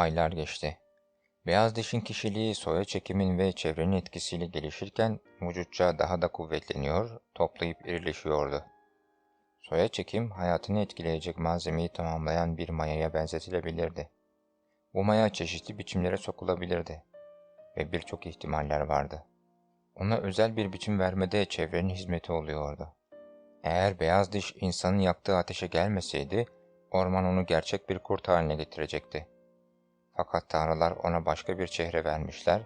Aylar geçti. Beyaz dişin kişiliği soya çekimin ve çevrenin etkisiyle gelişirken vücutça daha da kuvvetleniyor, toplayıp irileşiyordu. Soya çekim hayatını etkileyecek malzemeyi tamamlayan bir mayaya benzetilebilirdi. Bu maya çeşitli biçimlere sokulabilirdi ve birçok ihtimaller vardı. Ona özel bir biçim vermede çevrenin hizmeti oluyordu. Eğer beyaz diş insanın yaktığı ateşe gelmeseydi, orman onu gerçek bir kurt haline getirecekti. Fakat tanrılar ona başka bir çehre vermişler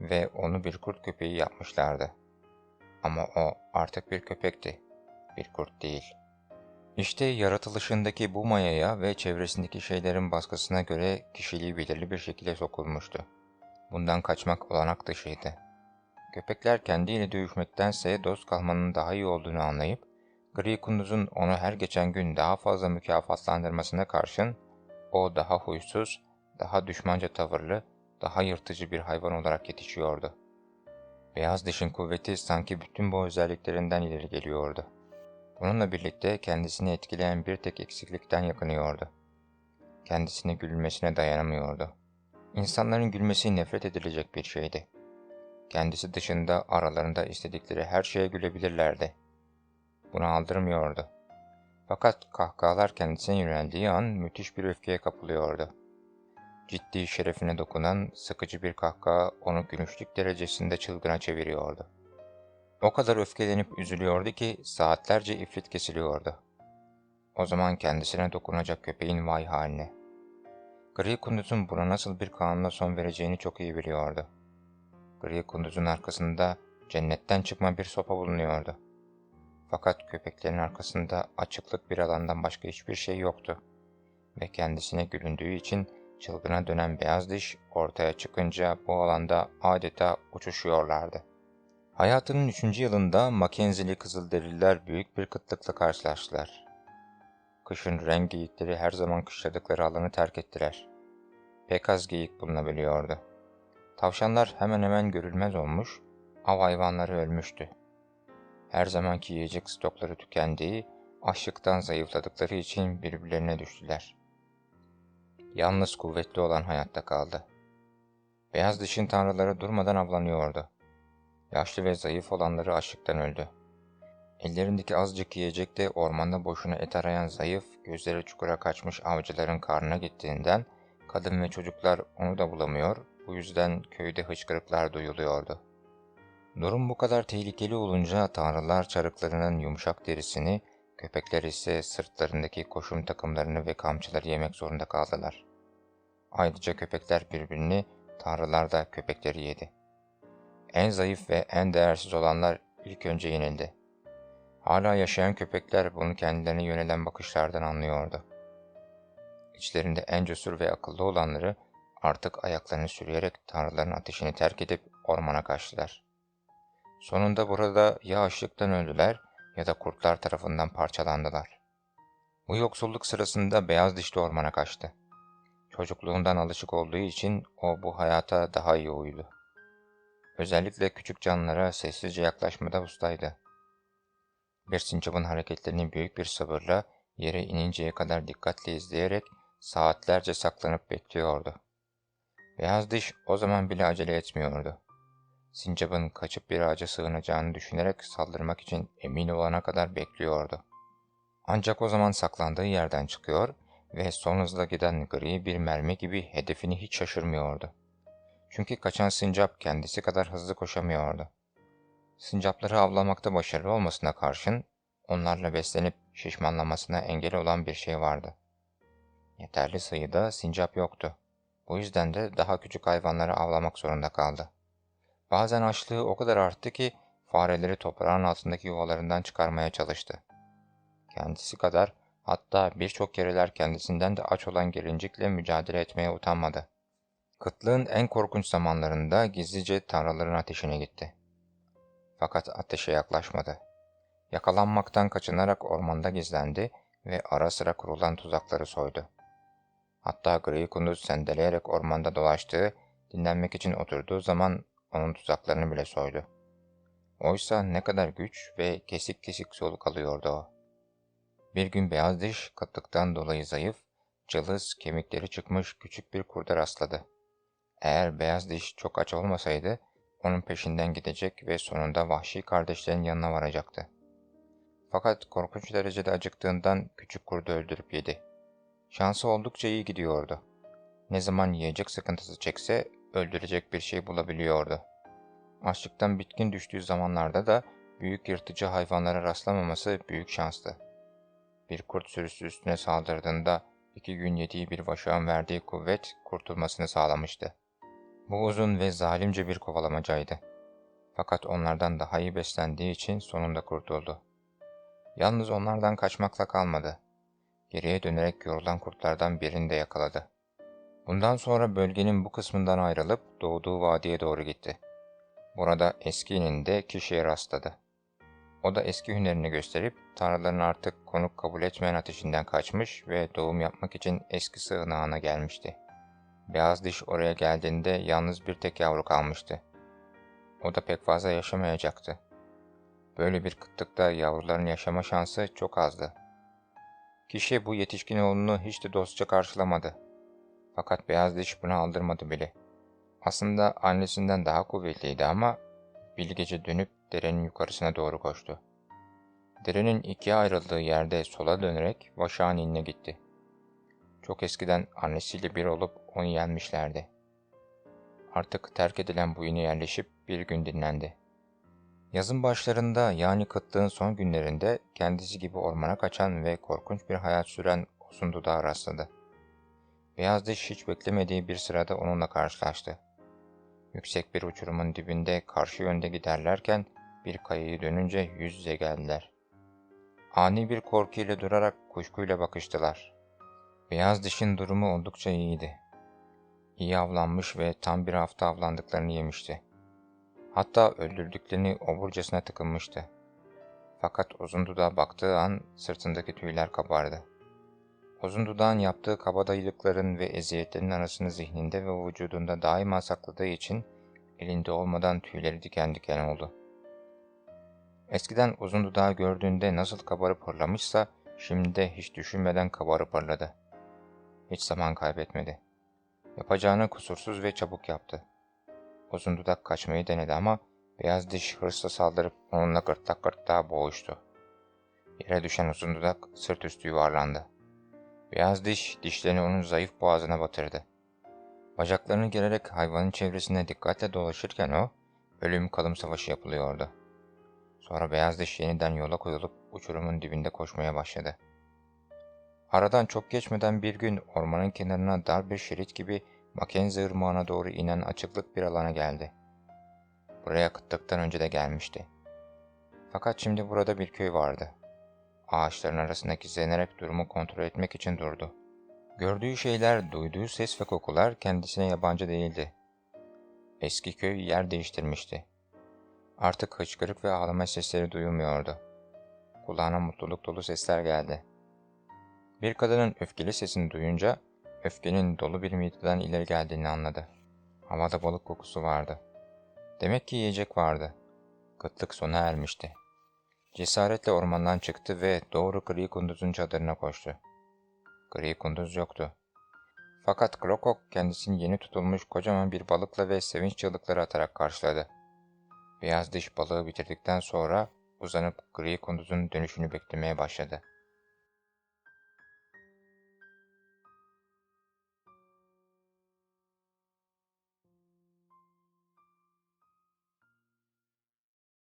ve onu bir kurt köpeği yapmışlardı. Ama o artık bir köpekti, bir kurt değil. İşte yaratılışındaki bu mayaya ve çevresindeki şeylerin baskısına göre kişiliği belirli bir şekilde sokulmuştu. Bundan kaçmak olanak dışıydı. Köpekler kendiyle dövüşmektense dost kalmanın daha iyi olduğunu anlayıp, Gri Kunduz'un onu her geçen gün daha fazla mükafatlandırmasına karşın, o daha huysuz, daha düşmanca tavırlı, daha yırtıcı bir hayvan olarak yetişiyordu. Beyaz dişin kuvveti sanki bütün bu özelliklerinden ileri geliyordu. Bununla birlikte kendisini etkileyen bir tek eksiklikten yakınıyordu. Kendisine gülmesine dayanamıyordu. İnsanların gülmesi nefret edilecek bir şeydi. Kendisi dışında aralarında istedikleri her şeye gülebilirlerdi. Bunu aldırmıyordu. Fakat kahkahalar kendisine yöneldiği an müthiş bir öfkeye kapılıyordu. Ciddi şerefine dokunan sıkıcı bir kahkaha onu gülüşlük derecesinde çılgına çeviriyordu. O kadar öfkelenip üzülüyordu ki saatlerce ifrit kesiliyordu. O zaman kendisine dokunacak köpeğin vay haline. Gri kunduzun buna nasıl bir kanunla son vereceğini çok iyi biliyordu. Gri kunduzun arkasında cennetten çıkma bir sopa bulunuyordu. Fakat köpeklerin arkasında açıklık bir alandan başka hiçbir şey yoktu. Ve kendisine gülündüğü için çılgına dönen beyaz diş ortaya çıkınca bu alanda adeta uçuşuyorlardı. Hayatının üçüncü yılında Mackenzie'li Kızılderililer büyük bir kıtlıkla karşılaştılar. Kışın renk geyikleri her zaman kışladıkları alanı terk ettiler. Pek az geyik bulunabiliyordu. Tavşanlar hemen hemen görülmez olmuş, av hayvanları ölmüştü. Her zamanki yiyecek stokları tükendiği, açlıktan zayıfladıkları için birbirlerine düştüler. Yalnız kuvvetli olan hayatta kaldı. Beyaz dişin tanrıları durmadan avlanıyordu. Yaşlı ve zayıf olanları açlıktan öldü. Ellerindeki azıcık yiyecek de ormanda boşuna et arayan zayıf, gözleri çukura kaçmış avcıların karnına gittiğinden kadın ve çocuklar onu da bulamıyor, bu yüzden köyde hıçkırıklar duyuluyordu. Durum bu kadar tehlikeli olunca tanrılar çarıklarının yumuşak derisini, köpekler ise sırtlarındaki koşum takımlarını ve kamçıları yemek zorunda kaldılar. Ayrıca köpekler birbirini, tanrılar da köpekleri yedi. En zayıf ve en değersiz olanlar ilk önce yenildi. Hala yaşayan köpekler bunu kendilerine yönelen bakışlardan anlıyordu. İçlerinde en cesur ve akıllı olanları artık ayaklarını sürüyerek tanrıların ateşini terk edip ormana kaçtılar. Sonunda burada ya açlıktan öldüler ya da kurtlar tarafından parçalandılar. Bu yoksulluk sırasında beyaz dişli ormana kaçtı. Çocukluğundan alışık olduğu için o bu hayata daha iyi uydu. Özellikle küçük canlılara sessizce yaklaşmada ustaydı. Bir sincapın hareketlerini büyük bir sabırla yere ininceye kadar dikkatle izleyerek saatlerce saklanıp bekliyordu. Beyaz diş o zaman bile acele etmiyordu. Sincap'ın kaçıp bir ağaca sığınacağını düşünerek saldırmak için emin olana kadar bekliyordu. Ancak o zaman saklandığı yerden çıkıyor ve son hızla giden gri bir mermi gibi hedefini hiç şaşırmıyordu. Çünkü kaçan sincap kendisi kadar hızlı koşamıyordu. Sincapları avlamakta başarılı olmasına karşın onlarla beslenip şişmanlamasına engel olan bir şey vardı. Yeterli sayıda sincap yoktu. Bu yüzden de daha küçük hayvanları avlamak zorunda kaldı. Bazen açlığı o kadar arttı ki fareleri toprağın altındaki yuvalarından çıkarmaya çalıştı. Kendisi kadar hatta birçok kereler kendisinden de aç olan gelincikle mücadele etmeye utanmadı. Kıtlığın en korkunç zamanlarında gizlice tanrıların ateşine gitti. Fakat ateşe yaklaşmadı. Yakalanmaktan kaçınarak ormanda gizlendi ve ara sıra kurulan tuzakları soydu. Hatta gri kunduz sendeleyerek ormanda dolaştığı, dinlenmek için oturduğu zaman onun tuzaklarını bile soydu. Oysa ne kadar güç ve kesik kesik soluk alıyordu o. Bir gün beyaz diş, kıtlıktan dolayı zayıf, cılız, kemikleri çıkmış küçük bir kurda rastladı. Eğer beyaz diş çok aç olmasaydı, onun peşinden gidecek ve sonunda vahşi kardeşlerin yanına varacaktı. Fakat korkunç derecede acıktığından küçük kurdu öldürüp yedi. Şansı oldukça iyi gidiyordu. Ne zaman yiyecek sıkıntısı çekse öldürecek bir şey bulabiliyordu. Açlıktan bitkin düştüğü zamanlarda da büyük yırtıcı hayvanlara rastlamaması büyük şanstı. Bir kurt sürüsü üstüne saldırdığında iki gün yediği bir vaşağın verdiği kuvvet kurtulmasını sağlamıştı. Bu uzun ve zalimce bir kovalamacaydı. Fakat onlardan daha iyi beslendiği için sonunda kurtuldu. Yalnız onlardan kaçmakla kalmadı. Geriye dönerek yorulan kurtlardan birini de yakaladı. Bundan sonra bölgenin bu kısmından ayrılıp doğduğu vadiye doğru gitti. Burada eski ininde kişiye rastladı. O da eski hünerini gösterip tanrıların artık konuk kabul etmeyen ateşinden kaçmış ve doğum yapmak için eski sığınağına gelmişti. Beyaz diş oraya geldiğinde yalnız bir tek yavru kalmıştı. O da pek fazla yaşamayacaktı. Böyle bir kıtlıkta yavruların yaşama şansı çok azdı. Kişi bu yetişkin oğlunu hiç de dostça karşılamadı. Fakat beyaz diş buna aldırmadı bile. Aslında annesinden daha kuvvetliydi ama bir gece dönüp derenin yukarısına doğru koştu. Derenin ikiye ayrıldığı yerde sola dönerek vaşağın inine gitti. Çok eskiden annesiyle bir olup onu yenmişlerdi. Artık terk edilen bu ine yerleşip bir gün dinlendi. Yazın başlarında yani kıtlığın son günlerinde kendisi gibi ormana kaçan ve korkunç bir hayat süren uzun dudağa rastladı. Beyaz diş hiç beklemediği bir sırada onunla karşılaştı. Yüksek bir uçurumun dibinde karşı yönde giderlerken bir kayayı dönünce yüz yüze geldiler. Ani bir korkuyla durarak kuşkuyla bakıştılar. Beyaz dişin durumu oldukça iyiydi. İyi avlanmış ve tam bir hafta avlandıklarını yemişti. Hatta öldürdüklerini oburcasına tıkınmıştı. Fakat uzun dudağa baktığı an sırtındaki tüyler kabardı. Uzun dudağın yaptığı kabadayılıkların ve eziyetlerin arasını zihninde ve vücudunda daima sakladığı için elinde olmadan tüyleri diken diken oldu. Eskiden uzun dudağı gördüğünde nasıl kabarıp hırlamışsa şimdi de hiç düşünmeden kabarıp hırladı. Hiç zaman kaybetmedi. Yapacağını kusursuz ve çabuk yaptı. Uzun dudak kaçmayı denedi ama beyaz diş hırsla saldırıp onunla gırtlak gırtlağa boğuştu. Yere düşen uzun dudak sırt üstü yuvarlandı. Beyaz diş dişlerini onun zayıf boğazına batırdı. Bacaklarını gererek hayvanın çevresinde dikkatle dolaşırken o, ölüm kalım savaşı yapılıyordu. Sonra beyaz diş yeniden yola koyulup uçurumun dibinde koşmaya başladı. Aradan çok geçmeden bir gün ormanın kenarına dar bir şerit gibi Mackenzie ırmağına doğru inen açıklık bir alana geldi. Buraya kıtlıktan önce de gelmişti. Fakat şimdi burada bir köy vardı. Ağaçların arasında gizlenerek durumu kontrol etmek için durdu. Gördüğü şeyler, duyduğu ses ve kokular kendisine yabancı değildi. Eski köy yer değiştirmişti. Artık hıçkırık ve ağlama sesleri duyulmuyordu. Kulağına mutluluk dolu sesler geldi. Bir kadının öfkeli sesini duyunca öfkenin dolu bir mideden ileri geldiğini anladı. Havada balık kokusu vardı. Demek ki yiyecek vardı. Kıtlık sona ermişti. Cesaretle ormandan çıktı ve doğru Gri Kunduz'un çadırına koştu. Gri Kunduz yoktu. Fakat Krokok kendisini yeni tutulmuş kocaman bir balıkla ve sevinç çığlıkları atarak karşıladı. Beyaz diş balığı bitirdikten sonra uzanıp Gri Kunduz'un dönüşünü beklemeye başladı.